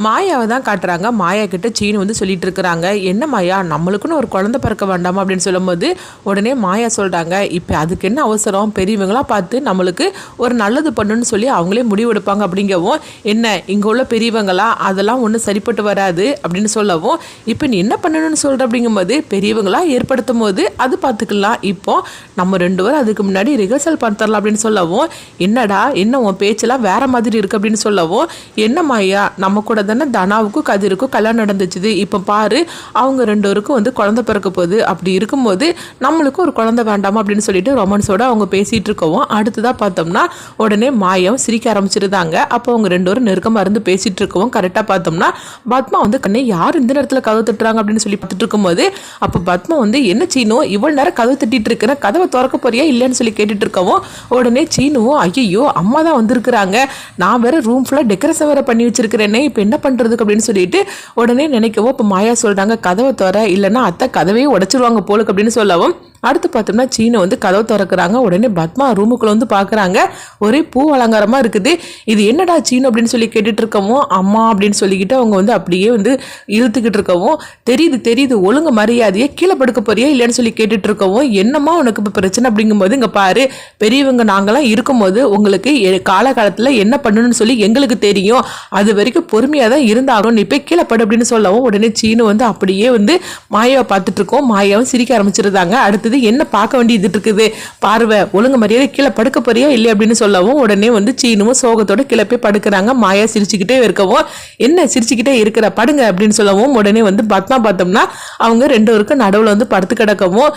மாயாவை தான் காட்டுறாங்க. மாயா கிட்ட சீனு வந்து சொல்லிட்டு இருக்கிறாங்க. என்ன மாயா? நம்மளுக்குன்னு ஒரு குழந்தை பிறக்க வேண்டாமா? அப்படின்னு சொல்லும்போது உடனே மாயா சொல்கிறாங்க இப்போ அதுக்கு என்ன அவசரம்? பெரியவங்களாம் பார்த்து நம்மளுக்கு ஒரு நல்லது பண்ணுன்னு சொல்லி அவங்களே முடிவெடுப்பாங்க அப்படிங்கவும் என்ன இங்கே உள்ள பெரியவங்களா? அதெல்லாம் ஒன்றும் சரிப்பட்டு வராது. அப்படின்னு சொல்லவும் இப்போ நீ என்ன பண்ணணும்னு சொல்கிற அப்படிங்கும்போது பெரியவங்களா ஏற்படுத்தும் போது அது பார்த்துக்கலாம். இப்போ நம்ம ரெண்டு பேரும் அதுக்கு முன்னாடி ரிஹர்சல் பண்ணித்தரலாம் அப்படின்னு சொல்லவும் என்னடா? என்ன உன் பேச்செல்லாம் வேற மாதிரி இருக்கு? அப்படின்னு சொல்லவும் என்ன மாயா? நம்ம கூட தானே தனாவுக்கும் கதிருக்கும் கல்யாணம் நடந்துச்சுது. இப்போ பாரு அவங்க ரெண்டோருக்கும் வந்து குழந்தை பிறக்க போகுது. அப்படி இருக்கும்போது நம்மளுக்கும் ஒரு குழந்தை வேண்டாமா அப்படின்னு சொல்லிட்டு ரொமான்ஸோட அவங்க பேசிட்டு இருக்கவும் அடுத்ததாக பார்த்தோம்னா உடனே மாயம் சிரிக்க ஆரம்பிச்சிருந்தாங்க. அப்போ அவங்க ரெண்டோரும் நெருக்கமாக இருந்து பேசிட்டு இருக்கவும் கரெக்டாக பார்த்தோம்னா பத்மா வந்து கண்ணே யார் இந்த நேரத்தில் கதவு தட்டுறாங்க? அப்படின்னு சொல்லி பார்த்துட்டு இருக்கும்போது அப்போ பத்மா வந்து என்ன சீனோ இவ்வளோ நேரம் கதவு தட்டிட்டு இருக்கிறேன் கதவை திறக்க போறியா இல்லைன்னு சொல்லி கேட்டுட்டு இருக்கவும் உடனே சீனுவும் ஐயோ அம்மா தான் வந்திருக்கிறாங்க. நான் வேற ரூம் ஃபுல்லாக டெக்கரேஷன் வேற பண்ணி வச்சிருக்கிறேனே இப்போ என்ன பண்ணுறதுக்கு அப்படின்னு சொல்லிட்டு உடனே நினைக்கவும் இப்போ மாயா சொல்கிறாங்க கதவை தோற இல்லைன்னா அத்தை கதவையே உடைச்சிருவாங்க போலுக்கு அப்படின்னு சொல்லவும் அடுத்து பார்த்தோம்னா சீனை வந்து கதவை திறக்கிறாங்க. உடனே பத்மா ரூமுக்குள்ள வந்து பார்க்குறாங்க. ஒரே பூ அலங்காரமாக இருக்குது. இது என்னடா சீனு அப்படின்னு சொல்லி கேட்டுட்டு இருக்கவும் அம்மா அப்படின்னு சொல்லிக்கிட்டு அவங்க வந்து அப்படியே வந்து இழுத்துக்கிட்டு இருக்கவும் தெரியுது தெரியுது ஒழுங்கு மரியாதையே கீழே படுக்க போறியா இல்லைன்னு சொல்லி கேட்டுட்டு இருக்கவும் என்னம்மா உனக்கு இப்போ பிரச்சனை அப்படிங்கும்போது இங்கே பாரு பெரியவங்க நாங்களாம் இருக்கும்போது உங்களுக்கு எ- காலகாலத்தில் என்ன பண்ணணும்னு சொல்லி எங்களுக்கு தெரியும். அது வரைக்கும் பொறுமையாக தான் இருந்தாலும் நீ போய் கீழே படு அப்படின்னு சொல்லவும் உடனே சீனு வந்து அப்படியே வந்து மாயாவை பார்த்துட்டு இருக்கோம் மாயாவும் சிரிக்க ஆரம்பிச்சிருந்தாங்க. அடுத்தது என்ன பார்க்க வேண்டியது இருக்குது? பார்வை ஒழுங்கு மரியாதை கீழே படுக்க போறியா இல்லையா அப்படின்னு சொல்லவும் உடனே வந்து சீனுவும் சோகத்தோட கீழே போய் படுக்கிறாங்க. மாயா சிரிச்சுக்கிட்டே இருக்கவும் என்ன சிரிச்சுக்கிட்டே இருக்கிற படுங்க அப்படின்னு சொல்லவும் உடனே வந்து பத்மா பார்த்தோம்னா அவங்க ரெண்டு பேருக்கும் நடுவில் வந்து படுத்து கிடக்கவும்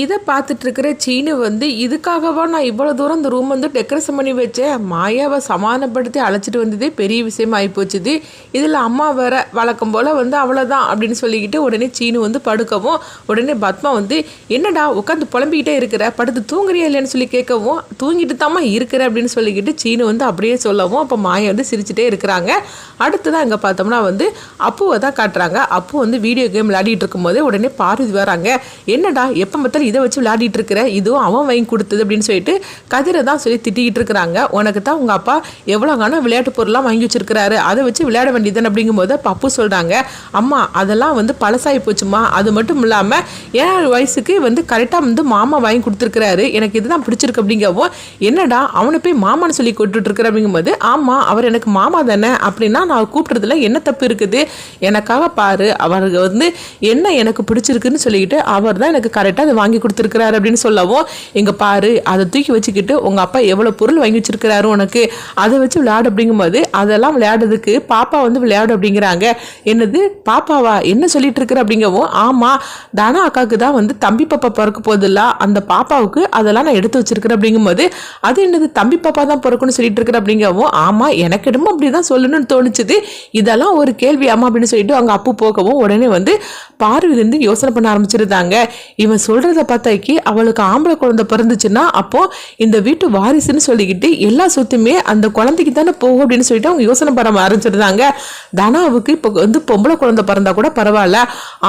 இதை பார்த்துட்டு இருக்கிற சீனு வந்து இதுக்காகவா நான் இவ்வளோ தூரம் இந்த ரூம் வந்து டெக்கரேஷன் பண்ணி வச்சேன்? மாயாவை சமாதானப்படுத்தி அழைச்சிட்டு வந்ததே பெரிய விஷயம் ஆகிப்போச்சுது இதில் அம்மா வேற வழக்கம் போல் வந்து அவ்வளோதான் அப்படின்னு சொல்லிக்கிட்டு உடனே சீனு வந்து படுக்கவும் உடனே பத்மா வந்து என்னடா உட்காந்து புலம்பிக்கிட்டே இருக்கிற? படுத்து தூங்குறியா இல்லைன்னு சொல்லி கேட்கவும் தூங்கிட்டு தாம்மா இருக்கிற? அப்படின்னு சொல்லிக்கிட்டு சீனு வந்து அப்படியே சொல்லவும் அப்போ மாயா வந்து சிரிச்சுட்டே இருக்கிறாங்க. அடுத்ததான் இங்கே பார்த்தோம்னா வந்து அப்புவை தான் காட்டுறாங்க. அப்பு வந்து வீடியோ கேம் விளையாடிட்டு இருக்கும்போது உடனே பார்வதி வராங்க. என்னடா எப்போ பாரு இதை வச்சு விளையாடிட்டு இருக்கிற இதுவும் அவன் வாங்கி கொடுத்தது அப்படின்னு சொல்லிட்டு கதிரை தான் சொல்லி திட்டிக்கிட்டு இருக்கிறாங்க. உனக்கு தான் உங்கள் அப்பா எவ்வளோ காணும் விளையாட்டு பொருள்லாம் வாங்கி வச்சிருக்கிறாரு. அதை வச்சு விளையாட வேண்டியதுன்னு அப்படிங்கும்போது அப்ப சொல்கிறாங்க அம்மா அதெல்லாம் வந்து பழசாகி போச்சுமா அது மட்டும் இல்லாமல் ஏழு வயசுக்கு வந்து கரெக்டாக வந்து மாமா வாங்கி கொடுத்துருக்கிறாரு. எனக்கு இதுதான் பிடிச்சிருக்கு அப்படிங்கவும் என்னடா அவனை போய் மாமான்னு சொல்லி கூப்பிட்டு இருக்கிற அப்படிங்கும்போது ஆமாம் அவர் எனக்கு மாமா தானே. அப்படின்னா நான் கூப்பிட்றதுல என்ன தப்பு இருக்குது? எனக்காக பாரு. அவருக்கு வந்து என்ன எனக்கு பிடிச்சிருக்குன்னு சொல்லிக்கிட்டு அவர் தான் எனக்கு கரெக்டாக அதை வாங்கி கொடுத்துருக்கிறாரு அப்படின்னு சொல்லவும் எங்கள் பாரு அதை தூக்கி வச்சுக்கிட்டு உங்கள் அப்பா எவ்வளோ பொருள் வாங்கி வச்சிருக்கிறாரு உனக்கு? அதை வச்சு விளையாடு. அப்படிங்கும்போது அதெல்லாம் விளையாடுறதுக்கு பாப்பா வந்து விளையாடு அப்படிங்கிறாங்க. என்னது? பாப்பாவா என்ன சொல்லிட்டு இருக்கிற? அப்படிங்கவும் ஆமாம் தானா அக்காவுக்கு தான் வந்து தம்பி பாப்பா பிறக்க போதில்ல அந்த பாப்பாவுக்கு அதெல்லாம் நான் எடுத்து வச்சிருக்கிறேன். அப்படிங்கும்போது அது என்னது? தம்பி பாப்பா தான் பிறக்கணும்னு சொல்லிட்டு இருக்கிற? அப்படிங்கவும் ஆமாம் எனக்கு இடமும் அப்படி தான் சொல்லணும்னு தோணுச்சுது. இதெல்லாம் ஒரு கேள்வி ஆமாம் அப்படின்னு சொல்லிட்டு அவங்க அப்பு போகவும் உடனே வந்து பார்வையிலேருந்து யோசனை பண்ண ஆரம்பிச்சிருந்தாங்க. இவன் சொல்றத பார்த்தாக்கி அவளுக்கு ஆம்பளை குழந்தை பிறந்துச்சுன்னா அப்போ இந்த வீட்டு வாரிசுன்னு சொல்லிக்கிட்டு எல்லா சொத்துமே அந்த குழந்தைக்கு தானே போகும் அப்படின்னு சொல்லிட்டு அவங்க யோசனை பண்ண ஆரம்பிச்சிருந்தாங்க. தனாவுக்கு இப்போ வந்து பொம்பளை குழந்தை பிறந்தா கூட பரவாயில்ல.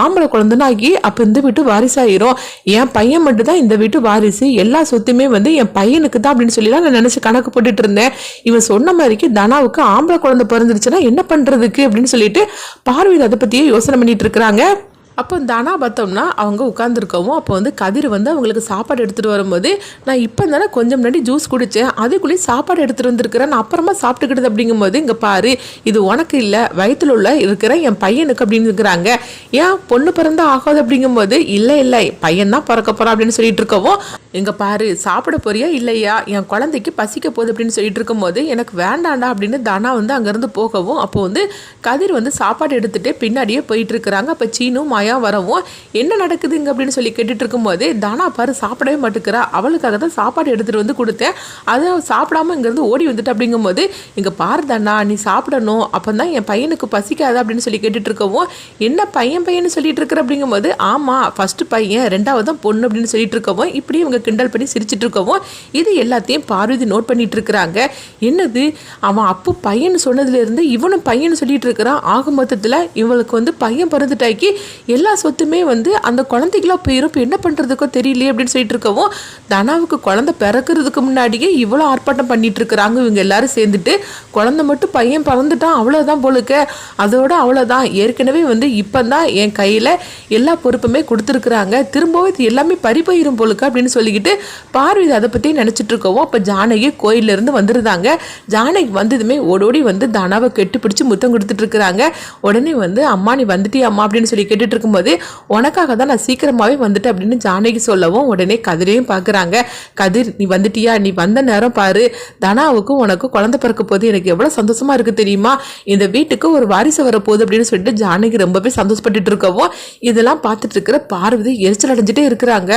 ஆம்பளை குழந்தைனாக்கி அப்போ இந்த வீட்டு வாரிசாயிரும். என் பையன் மட்டும் தான் இந்த வீட்டு வாரிசு. எல்லா சொத்துமே வந்து என் பையனுக்கு தான் அப்படின்னு சொல்லி தான் நான் நினைச்சு கணக்கு போட்டுட்டு இருந்தேன். இவன் சொன்ன மாதிரிக்கு தனாவுக்கு ஆம்பளை குழந்தை பிறந்துருச்சுன்னா என்ன பண்றதுக்கு அப்படின்னு சொல்லிட்டு பார்வையில் அதை பத்தியே யோசனை பண்ணிட்டு இருக்கிறாங்க. அப்போ தனா பார்த்தோம்னா அவங்க உட்காந்துருக்கவும் அப்போ வந்து கதிர் வந்து அவங்களுக்கு சாப்பாடு எடுத்துகிட்டு வரும்போது நான் இப்போ தானே கொஞ்சம் முன்னாடி ஜூஸ் குடித்தேன் அதுக்குள்ளேயே சாப்பாடு எடுத்துகிட்டு வந்திருக்கிறேன் நான் அப்புறமா சாப்பிட்டுக்கிட்டது அப்படிங்கும்போது இங்கே பாரு இது உனக்கு இல்லை வயிற்றுல உள்ள இருக்கிற என் பையனுக்கு அப்படின்னு இருக்கிறாங்க. ஏன் பொண்ணு பிறந்தா ஆகாது அப்படிங்கும்போது இல்லை இல்லை பையன் தான் பிறக்க போகிறான் அப்படின்னு சொல்லிட்டு இருக்கவும் இங்கே பாரு சாப்பிட போறியா இல்லையா? என் குழந்தைக்கு பசிக்க போகுது அப்படின்னு சொல்லிட்டு இருக்கும்போது எனக்கு வேண்டாண்டா அப்படின்னு தனா வந்து அங்கேருந்து போகவும் அப்போ வந்து கதிர் வந்து சாப்பாடு எடுத்துகிட்டு பின்னாடியே போயிட்டு இருக்கிறாங்க. அப்போ சீனும் மாயா வரவும் என்ன நடக்குதுங்க? அப்படின்னு சொல்லி கேட்டுட்டு இருக்கும்போது தானா பாரு சாப்பிடவே மாட்டேங்கிறா. அவளுக்காக தான் சாப்பாடு எடுத்துட்டு வந்து கொடுத்தேன். அதை சாப்பிடாம இங்கேருந்து ஓடி வந்துட்டு. அப்படிங்கும்போது இங்கே பாரு தானா நீ சாப்பிடணும். அப்போ தான் என் பையனுக்கு பசிக்காது? அப்படின்னு சொல்லி கேட்டுட்டு இருக்கவும் என்ன பையன் பையன்னு சொல்லிட்டு இருக்கிற? அப்படிங்கும்போது ஆமாம் ஃபஸ்ட்டு பையன் ரெண்டாவது தான் பொண்ணு. அப்படின்னு சொல்லிட்டு இருக்கவும் இப்படி இவங்க கிண்டல் பண்ணி சிரிச்சிட்டு இருக்கவும் இது எல்லாத்தையும் பார்வதி நோட் பண்ணிட்டு இருக்கிறாங்க. என்னது? அவன் அப்பு பையன் சொன்னதுலேருந்து இவனும் பையன் சொல்லிட்டு இருக்கிறான். ஆக மொத்தத்தில் இவளுக்கு வந்து பையன் பிறந்துட்டாக்கி எல்லா சொத்துமே வந்து அந்த குழந்தைகளாக போயிடும் இப்போ என்ன பண்ணுறதுக்கோ தெரியலையே அப்படின்னு சொல்லிட்டு இருக்கவும் தனாவுக்கு குழந்தை பிறக்கிறதுக்கு முன்னாடியே இவ்வளோ ஆர்ப்பாட்டம் பண்ணிட்டு இருக்கிறாங்க. இவங்க எல்லாரும் சேர்ந்துட்டு குழந்தை மட்டும் பையன் பிறந்துட்டான் அவ்வளோதான் போலுக்க. அதோட அவ்வளோதான் ஏற்கனவே வந்து இப்போ தான் என் கையில் எல்லா பொறுப்புமே கொடுத்துருக்குறாங்க. திரும்பவும் இது எல்லாமே பறி போயிரும் போலுக்கு அப்படின்னு சொல்லிக்கிட்டு பார்வதி அதை பற்றி நினச்சிட்டு இருக்கவும் அப்போ ஜானகி கோயிலேருந்து வந்துருந்தாங்க. ஜானகி வந்ததுமே ஓடோடி வந்து தனாவை கெட்டு பிடிச்சி முத்தம் கொடுத்துட்டு இருக்கிறாங்க. உடனே வந்து அம்மா நீ வந்துட்டியா அம்மா அப்படின்னு சொல்லி கேட்டுட்டு இருக்கும்போது உனக்காக தான் நான் சீக்கிரமாகவே வந்துட்டேன் அப்படின்னு ஜானகி சொல்லவும் உடனே கதிரையும் பார்க்குறாங்க. கதிர் நீ வந்துட்டியா? நீ வந்த நேரம் பாரு. தனாவுக்கும் உனக்கும் குழந்தை பிறக்க போது எனக்கு எவ்வளோ சந்தோஷமாக இருக்குது தெரியுமா? இந்த வீட்டுக்கு ஒரு வாரிசு வரப்போகுது அப்படின்னு சொல்லிட்டு ஜானகி ரொம்பவே சந்தோஷப்பட்டுட்டு இருக்கவும் இதெல்லாம் பார்த்துட்டு இருக்கிற பார்வதி எரிச்சல் அடைஞ்சிட்டே இருக்கிறாங்க.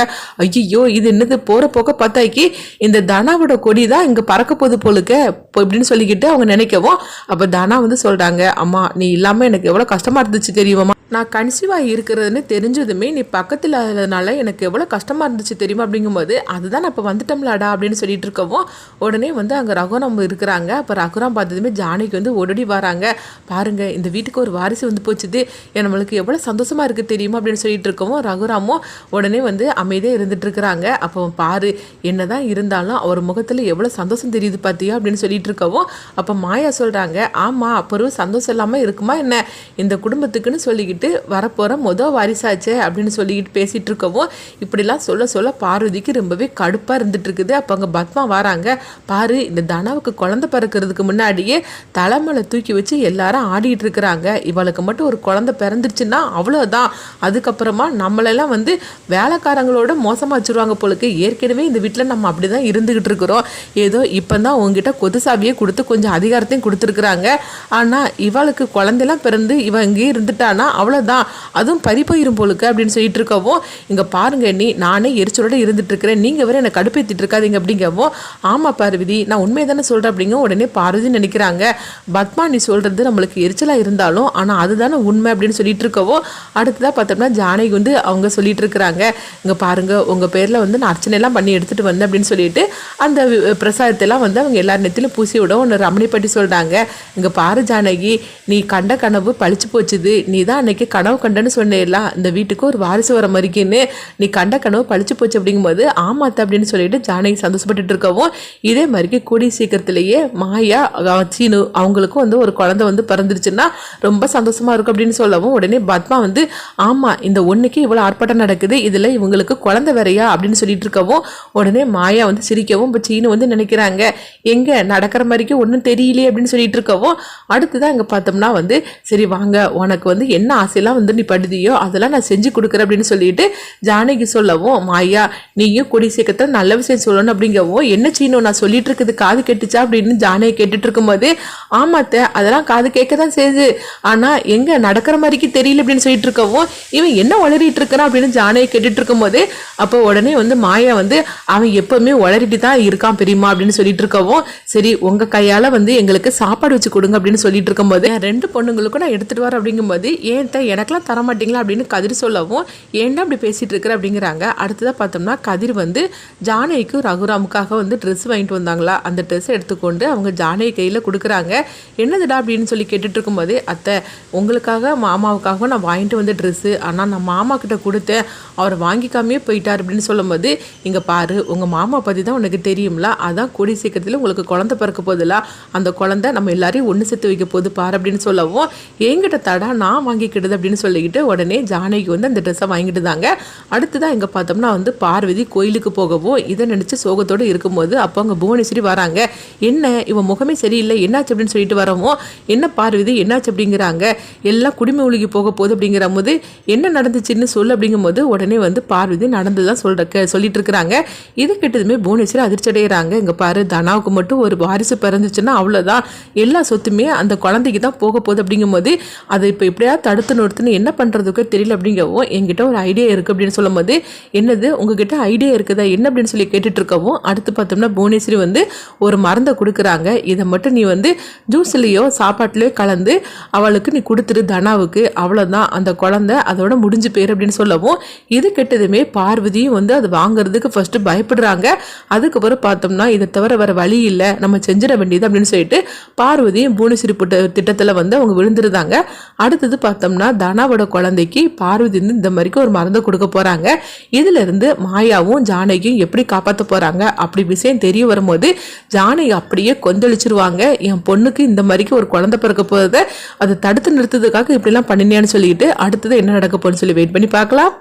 ஐயோ இது என்னது? போகிற போக்க பார்த்தாக்கி இந்த தனாவோட கொடி தான் இங்கே பறக்க போகுது போலுக்க அப்படின்னு இப்படின்னு சொல்லிக்கிட்டு அவங்க நினைக்கவும் அப்போ தனா வந்து சொல்கிறாங்க அம்மா நீ இல்லாமல் எனக்கு எவ்வளோ கஷ்டமாக இருந்துச்சு தெரியுமா நான் கன்சீவாக இருக்கிறதுன்னு தெரிஞ்சதுமே நீ பக்கத்தில் இல்லாதனால எனக்கு எவ்வளோ கஷ்டமாக இருந்துச்சு தெரியுமா அப்படிங்கும்போது அதுதான் நான் இப்போ வந்துட்டோம்லாடா அப்படின்னு சொல்லிட்டு இருக்கவும் உடனே வந்து அங்கே ரகுராம் இருக்கிறாங்க. அப்போ ரகுராம் பார்த்ததுமே ஜானகி வந்து ஓடடி வராங்க. பாருங்கள் இந்த வீட்டுக்கு ஒரு வாரிசு வந்து போச்சுது. நம்மளுக்கு எவ்வளோ சந்தோஷமாக இருக்குது தெரியுமா? அப்படின்னு சொல்லிட்டு இருக்கவும் ரகுராமும் உடனே வந்து அமைதியாக இருந்துட்டு இருக்கிறாங்க. அப்போ பாரு என்னதான் இருந்தாலும் அவர் முகத்தில் எவ்வளோ சந்தோஷம் தெரியுது பார்த்தியா அப்படின்னு சொல்லிட்டு இருக்கவும் அப்போ மாயா சொல்கிறாங்க ஆமாம் அப்புறம் சந்தோஷம் இல்லாமல் இருக்குமா என்ன? இந்த குடும்பத்துக்குன்னு சொல்லிக்கிட்டு வரப்போகிற மொதல் வாரிசாச்சே அப்படின்னு சொல்லிக்கிட்டு பேசிகிட்டு இருக்கவும் இப்படிலாம் சொல்ல சொல்ல பார்வதிக்கு ரொம்பவே கடுப்பாக இருந்துகிட்ருக்குது அப்போ அங்கே பத்மா வராங்க. பாரு இந்த தனாவுக்கு குழந்தை பிறக்கிறதுக்கு முன்னாடியே தலைமலை தூக்கி வச்சு எல்லாரும் ஆடிட்டு இருக்கிறாங்க. இவளுக்கு மட்டும் ஒரு குழந்தை பிறந்துருச்சுன்னா அவ்வளோதான் அதுக்கப்புறமா நம்மளெல்லாம் வந்து வேலைக்காரங்களோட மோசமாக வச்சுருவாங்க போலுக்கு. ஏற்கனவே இந்த வீட்டில் நம்ம அப்படி தான் இருந்துக்கிட்டு இருக்கிறோம். ஏதோ இப்போ தான் உங்ககிட்ட கொத்து சாவியை கொடுத்து கொஞ்சம் அதிகாரத்தையும் கொடுத்துருக்குறாங்க. ஆனால் இவளுக்கு குழந்தைலாம் பிறந்து இவன் இங்கேயே இருந்துட்டானா? அவ்வளோதான் அதுவும் பறி போயிரும் போலுக்கு அப்படின்னு சொல்லிட்டு இருக்கவும் இங்கே பாருங்க நீ நானே எரிச்சலோட இருந்துட்டு இருக்கிறேன் நீங்கள் வேறு என்னை கடுப்பேற்றிட்டு இருக்காதீங்க அப்படிங்கவும் ஆமாம் பார்வதி நான் உண்மையை தானே சொல்கிறேன் அப்படிங்க உடனே பார்வதி நினைக்கிறாங்க. பத்மா நீ சொல்கிறது நம்மளுக்கு எரிச்சலாக இருந்தாலும் ஆனால் அதுதானே உண்மை அப்படின்னு சொல்லிட்டு இருக்கவும் அடுத்ததாக பார்த்தோம்னா ஜானகி வந்து அவங்க சொல்லிட்டு இருக்கிறாங்க இங்கே பாருங்க உங்கள் பேரில் வந்து நான் அர்ச்சனைலாம் பண்ணி எடுத்துகிட்டு வந்தேன் அப்படின்னு சொல்லிட்டு அந்த பிரசாதத்தெல்லாம் வந்து அவங்க எல்லார் நேரத்திலும் பூசி விட ஒன்று ரமணி பட்டி சொல்கிறாங்க இங்கே பாரு ஜானகி நீ கண்ட கனவு பழிச்சு போச்சுது. நீ தான் அன்னைக்கு கனவு கண்டன்னு சொன்னேலாம் இந்த வீட்டுக்கு ஒரு வாரிசு வர மாதிரிக்குன்னு. நீ கண்ட கனவு பழிச்சு போச்சு அப்படிங்கும்போது ஆமாத்த அப்படின்னு சொல்லிட்டு ஜானகி சந்தோஷப்பட்டுட்டு இருக்கவும் இதே மாதிரிக்கு கூடிய சீக்கிரத்திலேயே மாயா சீனு அவங்களுக்கும் வந்து ஒரு குழந்தை வந்து பிறந்துருச்சுன்னா ரொம்ப சந்தோஷமா இருக்கும் அப்படின்னு சொல்லவும் உடனே பத்மா வந்து ஆமா இந்த ஒண்ணுக்கு இவ்வளவு ஆர்ப்பாட்டம் நடக்குது இதுல இவங்களுக்கு குழந்தை வேறையா அப்படின்னு சொல்லிட்டு இருக்கவும் உடனே மாயா வந்து சிரிக்கவும் இப்போ சீனு வந்து நினைக்கிறாங்க எங்க நடக்கிற மாதிரிக்கு ஒன்றும் தெரியலையே அப்படின்னு சொல்லிட்டு இருக்கவும் அடுத்ததான் அங்கே பார்த்தோம்னா வந்து சரி வாங்க உனக்கு வந்து என்ன ஆசையெல்லாம் வந்து நீ படுதியோ அதெல்லாம் நான் செஞ்சு கொடுக்குறேன் அப்படின்னு சொல்லிட்டு ஜானகி சொல்லவும் மாயா நீயும் கொடி சீக்கிரத்தில் நல்ல விஷயம் சொல்லணும் அப்படிங்கவும் என்ன செய்யணும்? நான் சொல்லிட்டு இருக்குது காது கெட்டுச்சா? அப்படின்னு ஜானகி கேட்டுட்டு இருக்கும்போது ஆமாத்த அதெல்லாம் காது கேட்க தான் செய்யுது. ஆனால் எங்கே நடக்கிற மாதிரிக்கு தெரியல அப்படின்னு சொல்லிட்டு இருக்கவும் இவன் என்ன வளரிட்டு இருக்கிறான்? அப்படின்னு ஜானகி கேட்டுட்டு இருக்கும்போது அப்போ உடனே வந்து மாயா வந்து அவன் எப்பவுமே வளரிட்டு தான் இருக்கான் பெரியம்மா அப்படின்னு சொல்லிட்டு இருக்கவும் சரி உங்க கையால் வந்து எங்களுக்கு சாப்பாடு வச்சு கொடுங்க அப்படின்னு சொல்லிட்டு இருக்கும்போது ரெண்டு பொண்ணுங்களுக்கும் நான் எடுத்துட்டு வரேன் அப்படிங்கும்போது ஏன் தான் எனக்கெல்லாம் தர மாட்டீங்களா? அப்படின்னு கதிர் சொல்லவும் ஏன்டா அப்படி பேசிகிட்டு இருக்கிற? அப்படிங்கிறாங்க. அடுத்ததாக பார்த்தோம்னா கதிர் வந்து ஜானகிக்கும் ரகுராமுக்காக வந்து ட்ரெஸ் வாங்கிட்டு வந்தாங்களா? அந்த ட்ரெஸ்ஸை எடுத்துக்கொண்டு அவங்க ஜானகி கையில் கொடுக்குறாங்க. என்னதுடா? அப்படின்னு சொல்லி கேட்டுட்டு இருக்கும்போது அத்தை உங்களுக்காக மாமாவுக்காக நான் வாங்கிட்டு வந்த ட்ரெஸ்ஸு ஆனால் நான் மாமா கிட்ட கொடுத்தேன். அவர் வாங்கிக்காமையே போயிட்டார். அப்படின்னு சொல்லும்போது இங்கே பாரு உங்கள் மாமா பற்றி தான் உனக்கு தெரியும்ல. அதான் கூடி சீக்கிரத்தில் உங்களுக்கு குழந்தை பிறக்க போதில்ல அந்த குழந்தை நம்ம எல்லாரையும் ஒன்று சேர்த்து வைக்க போது பாரு. அப்படின்னு சொல்லவும் என்கிட்ட தடா நான் வாங்கிக்கிடுது அப்படின்னு சொல்லிக்கிட்டு உடனே ஜானகி வந்து அந்த ட்ரெஸ்ஸை வாங்கிட்டு தாங்க. அடுத்ததான் இங்கே பார்த்தோம்னா வந்து பார்வதி கோயிலுக்கு போகவும் இதை நினச்சி சோகத்தோடு இருக்கும்போது அப்போ அங்கே புவனேஸ்வரி வராங்க. என்ன இவன் முகமே சரியில்லை என்னாச்சு அப்படின்னு சொல்லிட்டு வரவும் என்ன பார்வதி என்னாச்சு அப்படிங்கிறாங்க. எல்லாம் குடிமை ஒழுகி போக போகுது அப்படிங்கிற போது என்ன நடந்துச்சுன்னு சொல்லு அப்படிங்கும்போது உடனே வந்து பார்வதி நடந்ததான் சொல்ற க- சொல்லிட்டு இருக்கிறாங்க. இது கிட்டதுமே புவனேஸ்வரி அதிர்ச்சி அடைகிறாங்க. இங்கே பாரு தனாவுக்கு மட்டும் ஒரு வாரிசு பிறந்துச்சுன்னா அவ்வளோதான் எல்லா சொத்துமே அந்த குழந்தைக்கு தான் போக போகுது அப்படிங்கும்போது அதை இப்போ எப்படியாவது தடுத்து ஒருத்தன் ஒருத்தன் என்ன பண்ணுறதுக்கோ தெரியல அப்படிங்கவும் என்கிட்ட ஒரு ஐடியா இருக்குது அப்படின்னு சொல்லும்போது என்னது உங்ககிட்ட ஐடியா இருக்குதா என்ன அப்படின்னு சொல்லி கேட்டுட்டு இருக்கவும் அடுத்து பார்த்தோம்னா புவனேஸ்வரி வந்து ஒரு மருந்தை கொடுக்குறாங்க. இதை மட்டும் நீ வந்து ஜூஸ்லேயோ சாப்பாட்டிலையோ கலந்து அவளுக்கு நீ கொடுத்துரு தனாவுக்கு அவ்வளோதான் அந்த குழந்தை அதோட முடிஞ்சு போயிரு அப்படின்னு சொல்லவும் இது கெட்டதுமே பார்வதியும் வந்து அது வாங்குறதுக்கு ஃபஸ்ட்டு பயப்படுறாங்க. அதுக்கப்புறம் பார்த்தோம்னா இதை தவிர வேறு வழி இல்லை நம்ம செஞ்சிட வேண்டியது அப்படின்னு சொல்லிட்டு பார்வதியும் புவனேஸ்வரி புட்ட திட்டத்தில் வந்து அவங்க விழுந்துருந்தாங்க. அடுத்தது பார்த்தோம்னா தனாவோட குழந்தைக்கு பார்வதி வந்து இந்த மாதிரிக்கு ஒரு மருந்து கொடுக்க போகிறாங்க இதிலிருந்து மாயாவும் ஜானகியும் எப்படி காப்பாற்ற போகிறாங்க அப்படி விஷயம் தெரிய வரும்போது ஜானகி அப்படியே கொந்தளிச்சிருவாங்க. என் பொண்ணுக்கு இந்த மாதிரிக்கு ஒரு குழந்தை பிறக்க போகிறத அதை தடுத்து நிறுத்ததுக்காக இப்படிலாம் பண்ணினேன்னு சொல்லிட்டு அடுத்தது என்ன நடக்க போகணும்னு சொல்லி வெயிட் பண்ணி பார்க்கலாம்.